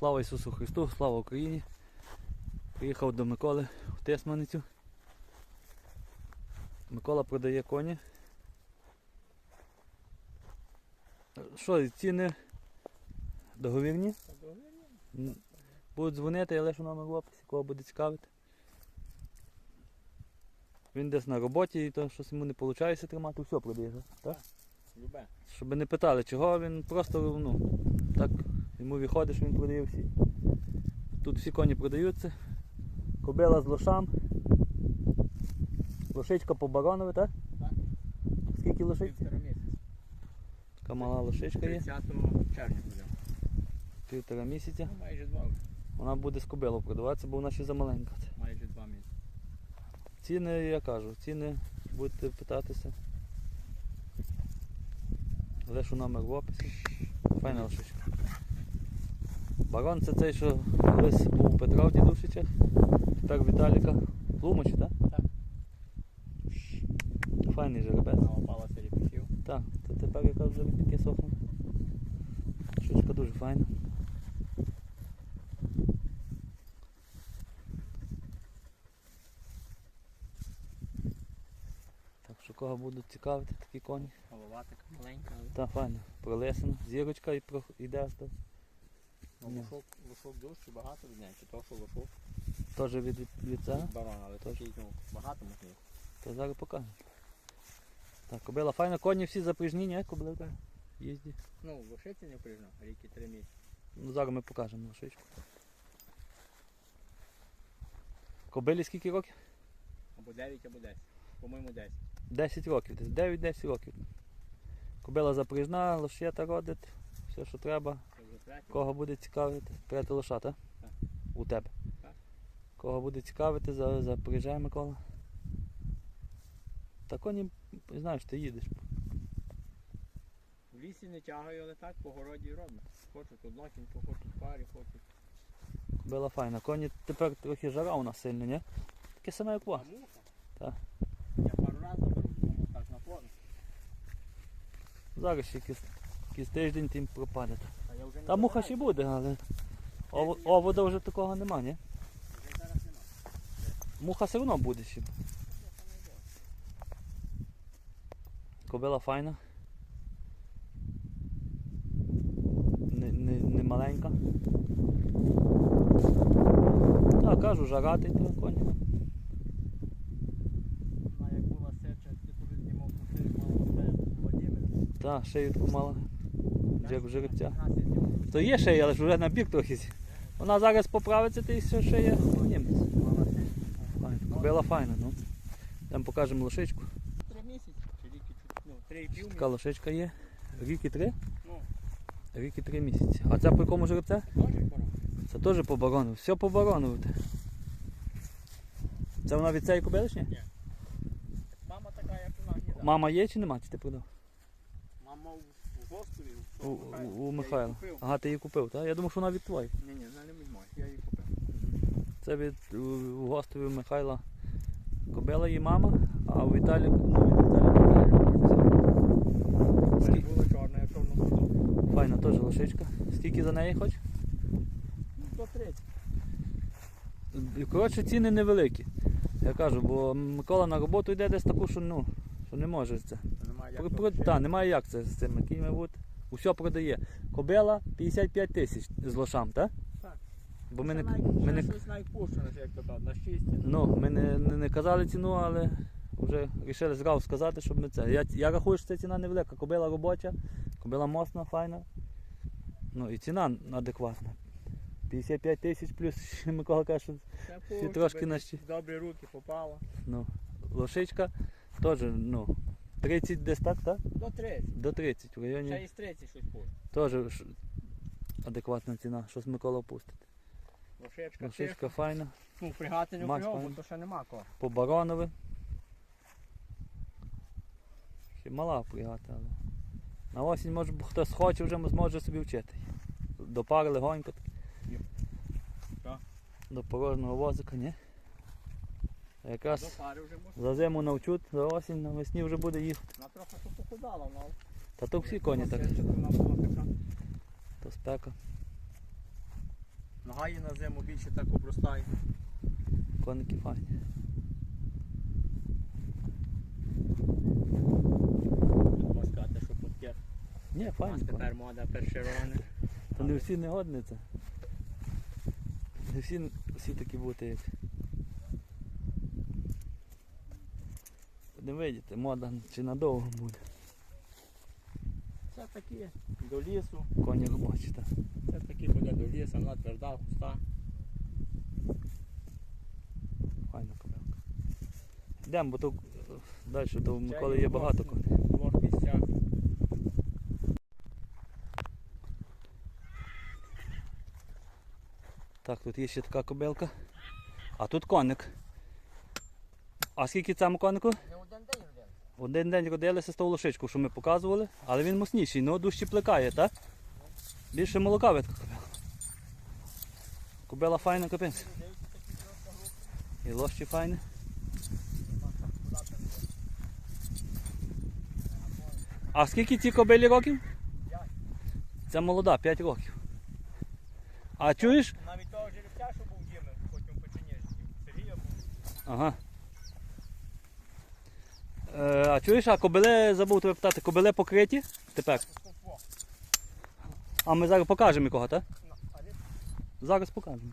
Слава Ісусу Христу, слава Україні. Приїхав до Миколи в Тесманицю. Микола продає коні. Що, ціни договірні? М, Будуть дзвонити, я лишу номер в описі, кого буде цікавити. Він десь на роботі і то щось йому не виходить тримати, все продає, так? Любе. Щоб не питали, чого він просто ну, йому виходить, що він продає всі. Тут всі коні продаються. Кобила з лошам. Лошичка по баронові, так? Так. Скільки лошиць? Півтора місяця. Така мала лошичка є. 30 червня буде. Півтора місяця. Ну, майже два вже. Вона буде з кобилою продаватися, бо вона ще замаленька. Майже два місяці. Ціни, я кажу, ціни будете питатися. Лишу номер в описі. Файна лошичка. Барон це цей, що колись був у Петра в Дідушичах, тепер Віталіка. Лумач, так? Так. Файний жеребець. Налопалася ріпісів. Так, то тепер яка вже таке сохне. Шучка дуже файна. Так що кого будуть цікавити такі коні. Головатика маленька, але Та файна. Пролесена. Зірочка і про... йде. Ну, Ні. лошок, лошок дужче багато від неї. Чи то, що лошок Теж від, від, від цього. барон, але Тож. такий, ну, багато можливо. То зараз покажемо. Так, кобила файна, коні всі запряжні, ні? Кобила їздять. Ну, лошиці не прижно, ріки три місяці. Ну зараз ми покажемо лошичку. Кобилі скільки років? Або 9, або 10. По-моєму 10. 10 років, десь 9-10 років. Кобила запряжна, лошета родить, все, що треба. Кого буде цікавити? Третя лошата? Так. У тебе. Так. Кого буде цікавити, за- запряжай Микола. Та коні, знаєш, ти їдеш. В лісі не тягаю, але так по городі роблю. Хочуть однокінку, хочуть парі, хочуть. Кобила файна. Коні тепер трохи жара у нас сильно, ні? Таке саме як у вас. Так. Я пару разів беру, так на фоні. Зараз ще якийсь, якийсь тиждень тим пропаде. А вже Та муха ще буде, але ово- овода вже такого нема, ні? Вже зараз нема. Муха все одно буде ще. Кобила файна. Не, не, не маленька. Так, кажу, жаратий то коні. Вона як була сеча, ти туди знімав тебе Володимир. Так, шию таку мала. Жеребця. То є шия, але ж вже набік трохи. Вона зараз поправиться, шия німець. Мала сеча. Файна. Кобила файна, ну. Там покажемо лошичку. Три місяці, чи рік і чуть, ну, Така лошичка є. Рік і три? Ну, Рік і три місяці. А це по якому жеребця? Це теж по барону. Все по барону. Це вона від цієї кобилишні? Мама така, як нас. Мама є чи нема? Чи ти продав? Мама в. У, у, у Михайла. Ага, ти її купив, так? Я думав, що вона від твоїх. Ні, ні, вона не від я її купив. Це від у, гостові у Михайла кобила її мама, а у Віталік, ну, від Віталіка. Скільки? Була чорна, я чорну купив. Файна теж лошичка. Скільки за неї хоч? Ну, до 30. І, Коротше, ціни невеликі. Я кажу, бо Микола на роботу йде десь таку, що ну, що не може це. Немає Про, як про, та, немає як це з цими кіньми бути. Усе продає. Кобила 55 тисяч з лошам, так? Так. Бо ми не, ми не, щось навіть пущено, як то кажуть, на 6. ну, ми не, не, не казали ціну, але вже вирішили зразу сказати, щоб ми це. Я, я рахую, що це ціна невелика. Кобила робоча, кобила мосна, файна. Ну і ціна адекватна. 55 тисяч плюс ще Микола каже, що Це трошки на щі- Добрі руки попало. ну, лошичка теж ну, 30 десь так, так? До 30. До 30 в районі. Ще із 30 щось пущено. Теж ш- адекватна ціна, щось Микола пустить. Лошечка, Лошичка тиша. файна. Ну, фрегати не Макс, пане. то ще нема кого. По баронові. Ще мала пригата, але. На осінь може б хтось хоче, вже зможе собі вчити. До пари легонько. так. Так. До порожнього возика, ні? Якраз за зиму навчуть, за осінь, навесні вже буде їхати. Вона трохи що похудала, вона. Та то всі коні так, то спека. Нога її на зиму більше так обростає. Коники файні. Можна сказати, що є. Ні, У нас тепер мода першерони. Та не всі не годні це. Не всі, всі такі бути як. Будемо видіти, мода чи надовго буде. Це такі до лісу. Коні робочі, так. Це такі буде до лісу, вона тверда, густа. Файна кобилка. Йдемо, бо тут далі, то в Миколи є є багато коней. в Двох місцях. Так, тут є ще така кобилка. А тут коник. А скільки цьому конику? Один день родилися з того лошичку, що ми показували, але він мощніший, ну дужче плекає, так? Більше молока видка кобила. Кобила файна капець. І лощі файні. А скільки цій кобилі років? П'ять. Це молода, 5 років. А чуєш? Навіть того жеребця, що був Діми, потім Печені, Сергія був. Ага. Е, а чуєш, а кобили, забув тебе питати, кобили покриті тепер? А ми зараз покажемо якого, так? Зараз покажемо.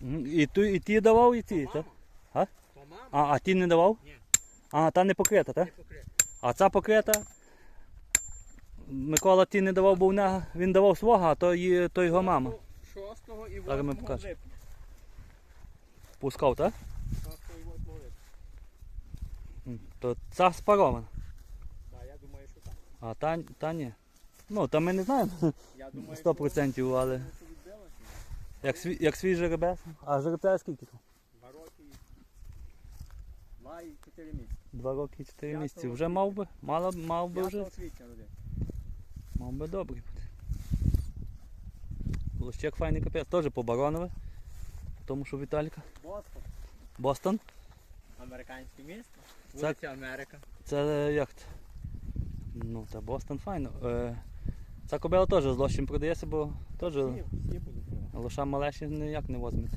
Мгм. І, ту, і ті давав, і ті, так? А? То мама А, а ті не давав? Ні. А, та не покрита, так? не покрита. А ця покрита. Микола ті не давав, бо в нього- він давав свого, а то, є, то його мама. І Зараз ми покажемо. липня. Пускав, так і восьмого липня. М, То ця спарована. Так, я думаю, що так. А та, та ні. Ну, та ми не знаємо Я думаю, 100%, але як, свій, як свій жеребець. А жеребця скільки там? Два роки. Два і чотири місяці. Два роки і чотири місяці. Вже мав би, мало, мав би вже. квітня родив. Мав би добрий бути. Лущек файний капець, теж по баронове. Тому що Віталіка. Бостон. Бостон. Американське місто. Це- Вулиця Америка. Це як це? Ну, це Бостон файно. Е, ця кобила теж з лощем продається, бо теж Всі, всі будуть. продавати. лоша малеші ніяк не возьмете.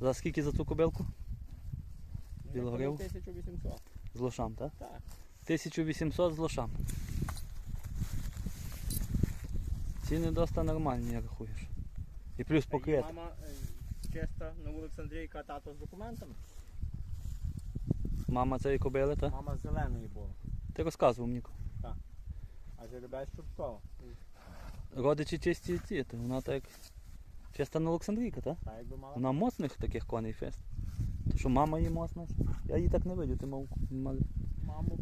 За скільки за цю кобилку? Ну, Білогриву? 1800. З лошам, так? Так. 1800 з лошам. Ціни доста нормальні, я рахуєш. І плюс її покрит. Мама е, чиста на Олександрійка, тато з документами. Мама цієї кобили, так? Мама зеленої була. Ти розказував мені. А жеребець Чубкова. Родичі чисті ці, то вона так чиста на Олександрійка, так? Так, якби мала. Вона моцних таких коней фест. То що мама її моцна. Я її так не видів, ти мав мали. Маму,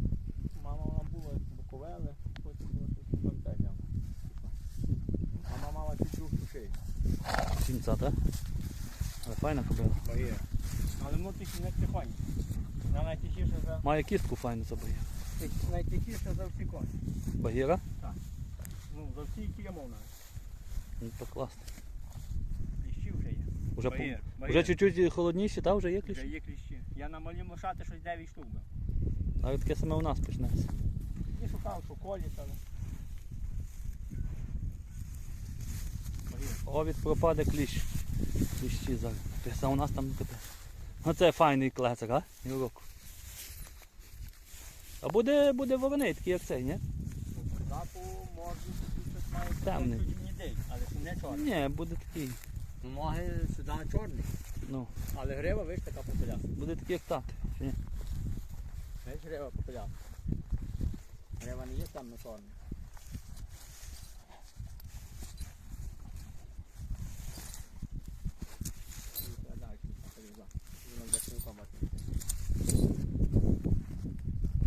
мама вона була Буковели, потім була тут Пантеля. Мама мала другу шею. Сімця, так? Але файна кобила. Багіра. Але внутрішні не тихоні. Вона найтихіша за, Має кістку файну за багіра. найтихіша за всі коні. Багіра? Ну, за всі, які я мов навіть. Ну то класно. Кліщі вже є. Уже, по... багір. вже чуть-чуть холодніше, та вже є Вже кліщ. є кліщі. Я на малім лошати щось 9 штук бив. Але таке саме у нас почнеться. І шукав, що коліс, але. Овід пропаде кліщ. Кліщі зараз. А у нас там не таке. Ну це файний клецак, а? І уроку. А буде, буде вороний, такий як цей, ні? Ну, морду тут щось має Темний. день, але не чорний. Ні, буде такий. Ноги сюди чорний, Ну, але грива виш така попеляста. буде такий як тати. Чи ні? Грива попеляста. Грива не є темно чорний.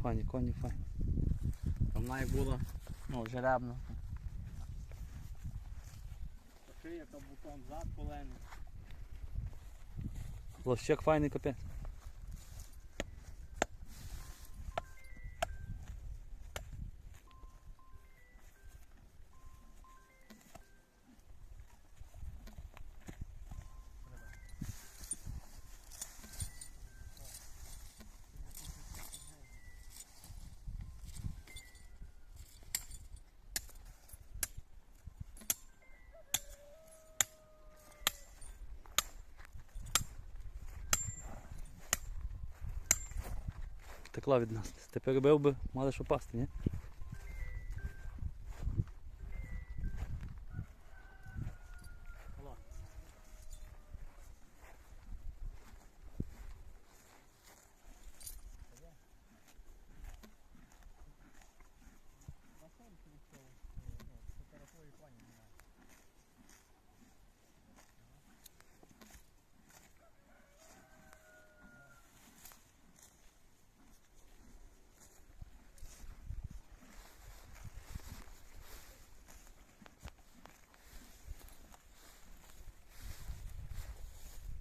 Файні, коні, файні. Там як була, ну, жеребна. Шия, каблуком, зад колений. Лощик файний капець. Втекла від нас. Ти перебив би, мали що пасти, ні?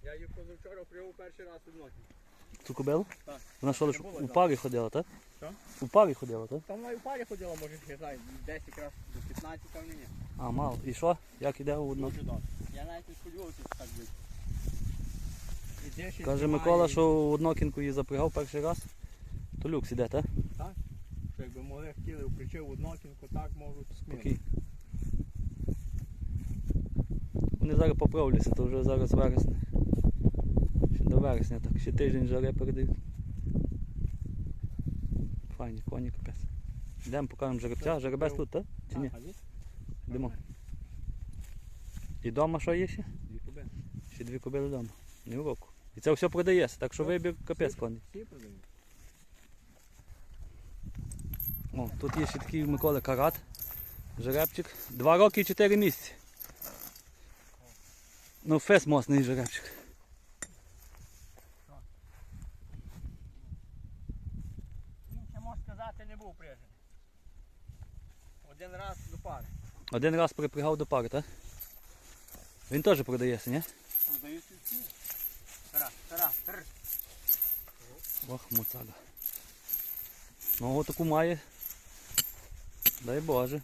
Я її позавчора привів перший раз від ночі. Цю кобилу? Так. Вона що лише у парі ходила, так? Що? У парі ходила, так? Там вона і в парі ходила, може, я знаю, 10 разів до 15, там ні. А, мало. І що? Як іде у одну? Дуже добре. Я навіть не сподівався, що так буде. Каже знімає, Микола, і- що у однокінку її запрягав перший раз. То люкс іде, так? Що якби могли хотіли, включив однокінку, так можуть сміти. Вони зараз поправляться, то вже зараз вересня. Вересня так, ще тиждень жари передають. Файні, коні капець. Йдемо, покажемо жеребця. Жеребець тут, так? Чи ні? Йдемо. І вдома що є ще? Дві куби. Ще дві кобили вдома. Не в року. І це все продається, так що вибір капець продають. О, тут є ще такий у Миколи карат. Жеребчик. Два роки і чотири місяці. Ну, фес мосний жеребчик. Він ще можна прижений. Один раз до пари. Один раз припрягав до пари, так? Він теж продається, ні? Продаються всі. Тара, тара, тр. Ох, моцага. Ну, отаку має. Дай Боже.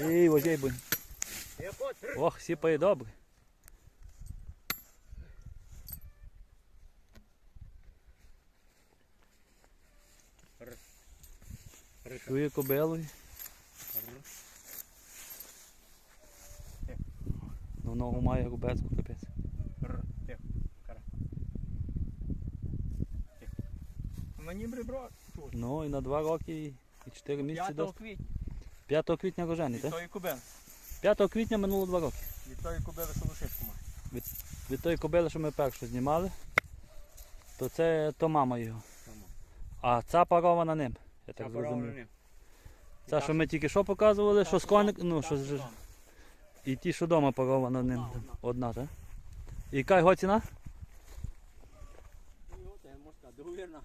Ей, возей би. Ох, сіпає добре. Чує кобилою. Ну, ногу має рубецьку капець. Мені бребро тут. Ну і на два роки і- і чотири місяці 5 до квітня. 5 квітня рожений, Від тої кубини. 5 квітня минуло два роки. Від тої кубини, що душечку має. Від тої кобили, що ми першу знімали, то це то мама його. А ця парована ним. Я так Та зрозумів. Ця, що ми тільки що показували, що з коник, ну що з і ті, що вдома парована ним. Одна, так? І яка його ціна? Договірна.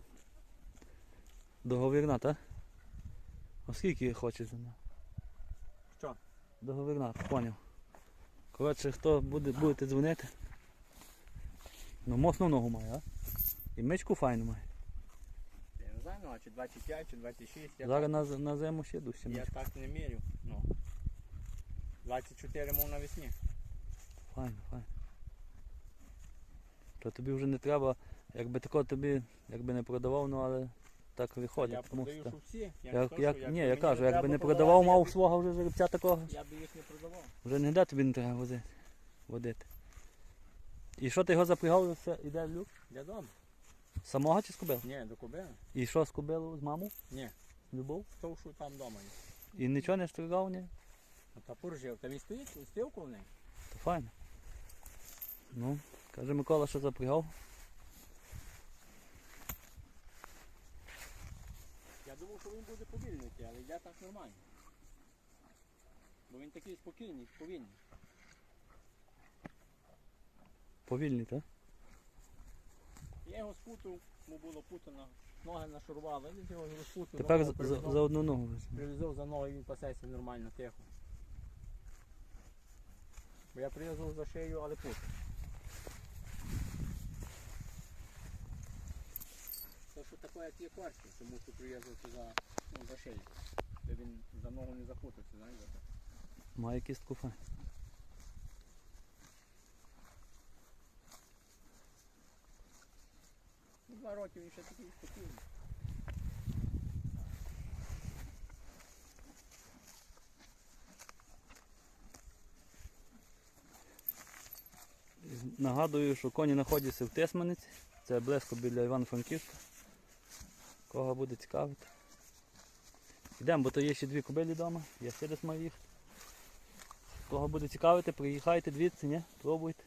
Договірна, так? А скільки хоче за неї? Що? Договірна, поняв. Коротше, хто буде, будете дзвонити. Ну, моцну ногу має, а? І мичку файну має. Я знаю, ну, чи 25, чи 26. Я, Зараз на, з- на зиму ще дужче я так не мірю. Ну. 24 мов навесні. Файно, файно. То тобі вже не треба, якби тако тобі, якби не продавав, ну але так виходить. я тому продаю, що всі. Я, не то, як, ні, я мені кажу, якби треба не продавав, я мав свого вже жеребця такого, Я би їх не продавав. вже ніде тобі не треба возити, водити. І що ти його запрягав, все іде в люк? Для дому? Самого чи з кобил? Ні, до кубини. І що з кобилу, з маму? Ні. Любов? То, що там вдома є. І нічого не стригав, ні? А та поржив. Та він стоїть, стояв коло неї. То файно. Ну, каже Микола, що запрягав. Я думав, що він буде повільний, йти, але йде так нормально. Бо він такий спокійний, повільний. Повільний, так? Я його спутав, йому було путано, ноги нашурували, він його розпутав. Тепер за, за, за одну ногу. Прив'язав за ноги, він пасеться нормально, тихо. Бо я прив'язав за шию, але пут. Це що таке, як є кварці, що мусив прив'язувати за, ну, за шию. Де він за ногу не запутався, знаєш? за те. Має кістку файну. Роки він ще такий спокійний. Нагадую, що коні знаходяться в Тесманиці. Це близько біля Івано-Франківська. Кого буде цікавити. Йдемо, бо то є ще дві кобилі вдома, я ще десь маю їхати. Кого буде цікавити, приїхайте звідси, ні? Пробуйте.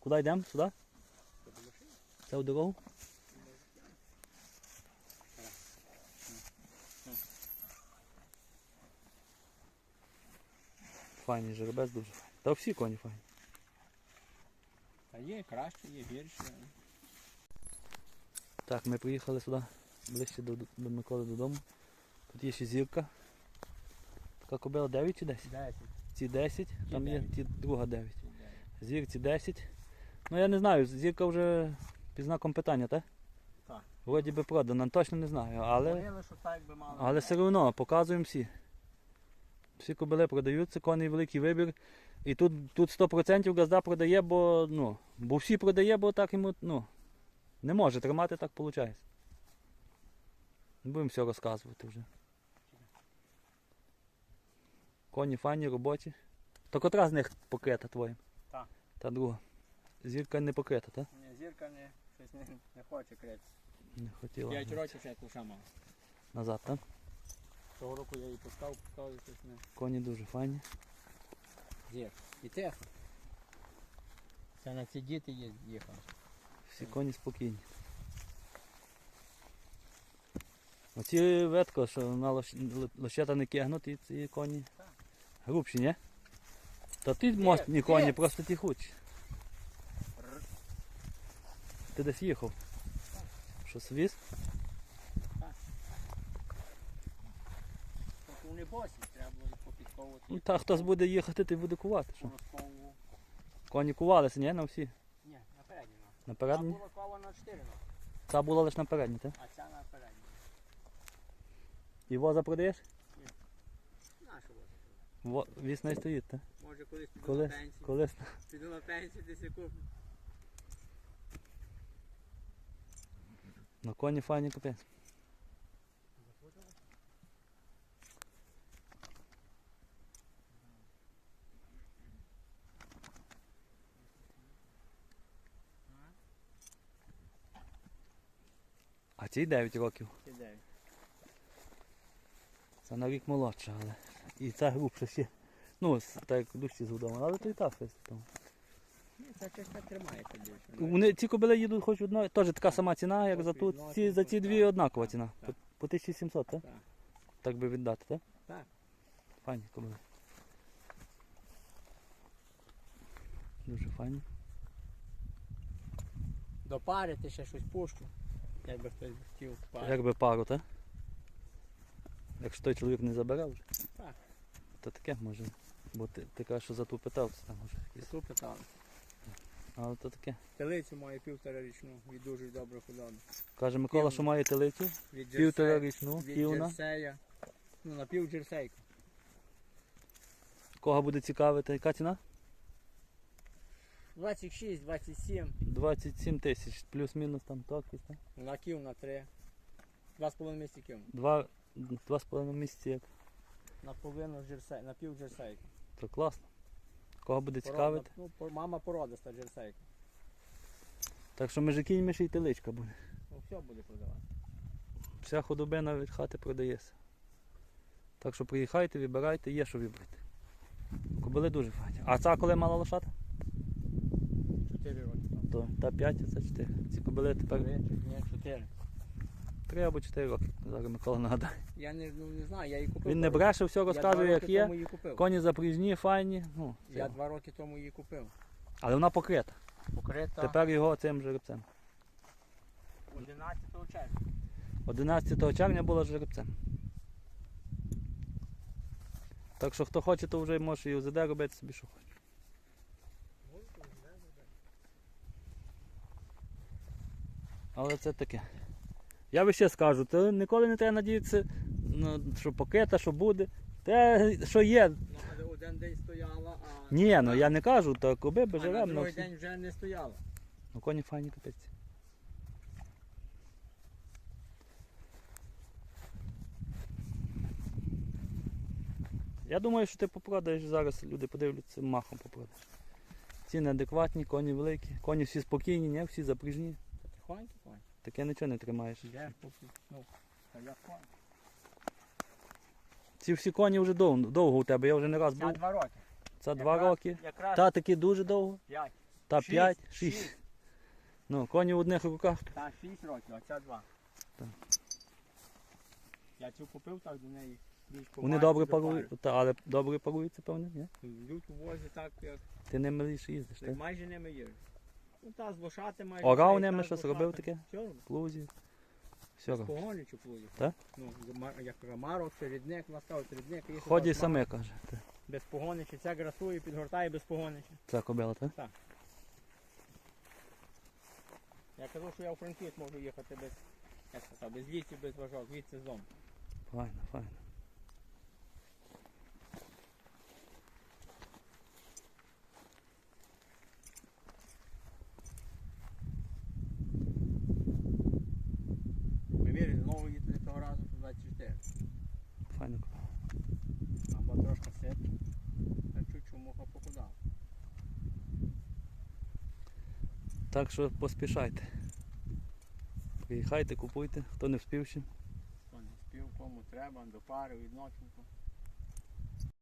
Куди йдемо? Сюди? Це в дорогу? Файний жеребець дуже файний. Та всі коні файні. Та є краще, є гірше. Так, ми приїхали сюди ближче до, до Миколи додому. Тут є ще зірка. Така кобила 9 чи 10? Десять. Ці 10, там є ті друга 9. чи. Зірці 10. Ну я не знаю, зірка вже під знаком питання, так? Так. Вроді би продана, точно не знаю, але, Говорили, що так би мало. але все одно показуємо всі. Всі кобили продаються, коней великий вибір. І тут, тут 100% газда продає, бо, ну, бо всі продає, бо так йому ну, не може тримати, так виходить. Не будемо все розказувати вже. Коні файні, робочі. То котра з них покрита твоїм? Та. Та друга. Зірка не покрита, так? Ні, зірка не, щось не, не хоче крити. Не хотіла. П'ять років як мав. Назад, так? Того року я її пускав, пускав і щось не. Коні дуже файні. Зір. І тихо. Це на ці діти є їхав. Всі коні спокійні. Оці ветко, що на лощата не кигнуть, ці коні грубші, ні? Та ті мостні коні, є. просто ті худші. Ти десь їхав? Що свіз? Тобто треба було їх попідковувати. Ну та хтось буде їхати, ти буде кувати. Що? Порозковував. Коні кувалися, ні, на всі. Ні, на. На Та передній? була кова на 4 ног, Ця була лише на передній, так? а ця на передній. І воза продаєш? Нашу возу. Во, віс не стоїть, так? Може колись піду Колись, на пенсію. колись. Піду на пенсію, десь і куплю. На коні файні капець. А цій 9 років. Сідаю. Це на рік молодша, але. І ця грубша ще. Ну, так як дужчі з вдома, але то і так щось там. Ні, ця чеська тримається більше. Вони ці кобили їдуть хоч одно, теж така сама ціна, як за тут. Ці, за ці дві однакова ціна. По, по 1700, так? Так. Так би віддати, так? Так. Файні кобили. Дуже файні. До пари ти ще щось пущу. Якби хтось хотів пари. Якби пару, так? Якщо той чоловік не забере вже. Так. То таке може. Бо ти, ти кажеш, що за ту питав, це там може. якісь. Ту питали. Але то таке. Телицю маю півтора річну від дуже добре худоби. Каже Микола, Півну. що має телицю. Від Півтора джерсе- річну, від півна. джерсея. Ну, на пів джерсейка. Кого буде цікавити, яка ціна? 26, 27, 27 тисяч, плюс-мінус там токи. Так? на ків на 3. Два з половиною місяці ків. Два, два з половиною місяці як. На половину джерсей, на пів джерсейка. То класно. Кого буде Породна- цікавити? Ну, по- мама породиста джерсейка. Так що між кіньми ще й теличка буде. Ну, все буде продавати. Вся худобина від хати продається. Так що приїхайте, вибирайте, є що вибрати. Кобили дуже файні. А ця коли мала лошата? 4 роки. там. То та 5, а це 4. Ці кобили тепер Три, ні, 4. 3 або 4 роки. Зараз Микола нагадає. Я не, ну, не знаю, я її купив. Він не бреше, все розказує, як є. Її купив. Коні запріжні, файні. Ну, Я це. два роки тому її купив. Але вона покрита. Покрита Тепер його цим жеребцем. 11 червня. 11 червня була жеребцем. Так що хто хоче, то вже може і УЗД робити собі, що хоче. Але це таке. Я би ще скажу, то ніколи не треба надіятися, ну, що покета, що буде. Те, що є. Ну, один день стояла, а, Ні, ну я не кажу, то коби би а на другий всі. день вже не стояла. Ну коні файні капець. Я думаю, що ти попродаєш зараз, люди подивляться, махом попродаєш. ціни адекватні, коні великі, коні всі спокійні, ні, всі запряжні. Тихонько, конь. Таке нічого не тримаєш. Йдеш ну, та як конь. Ці всі коні вже довго, довго у тебе, я вже не раз був. два роки. Це два Якраз- роки. Якраз Та такі дуже довго. п'ять. Та Шість, п'ять, шість. шість. Ну, коні в одних руках. Та 6 років, а ця 2. Так. Я цю купив так до неї. Вони добре до парують, та, але добре паруються, певне, ні? пари. Йдуть так, як Ти ними лише їздиш, так? майже ними є. Ну та з лошати майже. Орав ними щось лошати. робив таке? Плузі. Все робиш. Погоню чи плузі. Так? Ну, як рамарок, середник, ласкав середник. є Ході саме, каже. Та. Без погоничі, ця грасує, підгортає без погоничі. Це кобила, так? Я кажу, що я у Франківськ можу їхати без, як сказав, без лісів, без важок, звідси з дому. Файно, файно. Ми вірили, знову їздили того разу по 24. Файно кобила. Там була трошки сит. Та чуть муха похудав. Так що поспішайте. Приїхайте, купуйте, хто не вспів ще. Хто не вспів, кому треба, до пари, відноченку.